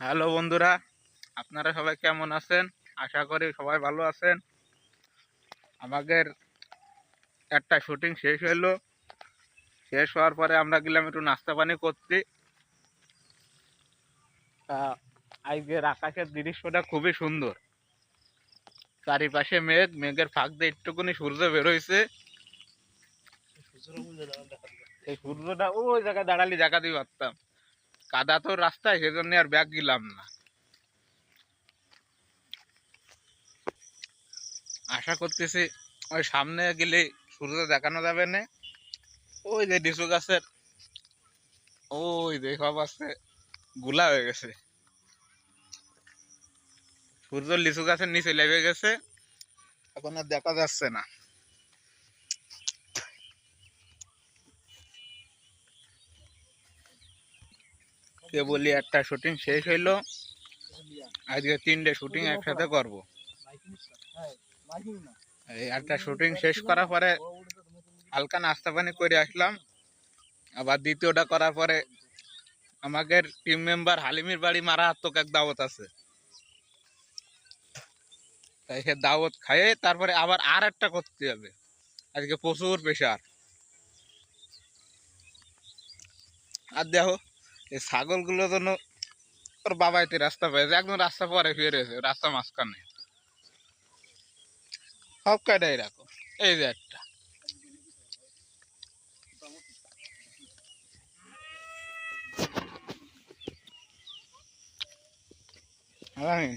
Hello বন্ধুরা আপনারা সবাই কেমন আছেন? আশা করি সবাই ভালো আছেন। আমাদের একটা শুটিং শেষ হলো শেষ হওয়ার পরে আমরা গেলাম একটু নাস্তা পানি করতে। তা আজকের আকাশের দৃশ্যটা খুবই সুন্দর। চারিপাশে মেঘ মেঘের ফাঁক দিয়ে একটুকুনি সূর্য বেরোইছে এই সূর্যটা ওই জায়গায় দাঁড়ালি জায়গা দিয়ে পারতাম। কাদা তো রাস্তায়, সেজন্য আর ব্যাগ গেলাম না। আশা করতেছি ওই সামনে গেলে সূর্য দেখানো যাবে না। ওই যে লিচু গাছের, ওই যে সব আছে, গুলা হয়ে গেছে। সূর্য লিচু গাছের নিচে লেগে গেছে, এখন আর দেখা যাচ্ছে না। কে বলি একটা শুটিং শেষ হইল, আজকে তিনটে শুটিং একসাথে করব। এই একটা শুটিং শেষ করার পরে হালকা নাস্তা পানি করে আসলাম। আবার দ্বিতীয়টা করার পরে আমাদের টিম মেম্বার হালিমির বাড়ি মারাত্মক এক দাওয়াত আছে। তাই সে দাওয়াত খাইয়ে তারপরে আবার আর একটা করতে হবে। আজকে প্রচুর প্রেশার আর দেখো এই ছাগলগুলো যেন ওর বাবা এতে রাস্তা পেয়েছে একদম রাস্তা পরে ফিরে রয়েছে রাস্তা মাঝখানে। সব কাটাই রাখো, এই যে একটা। আলামিন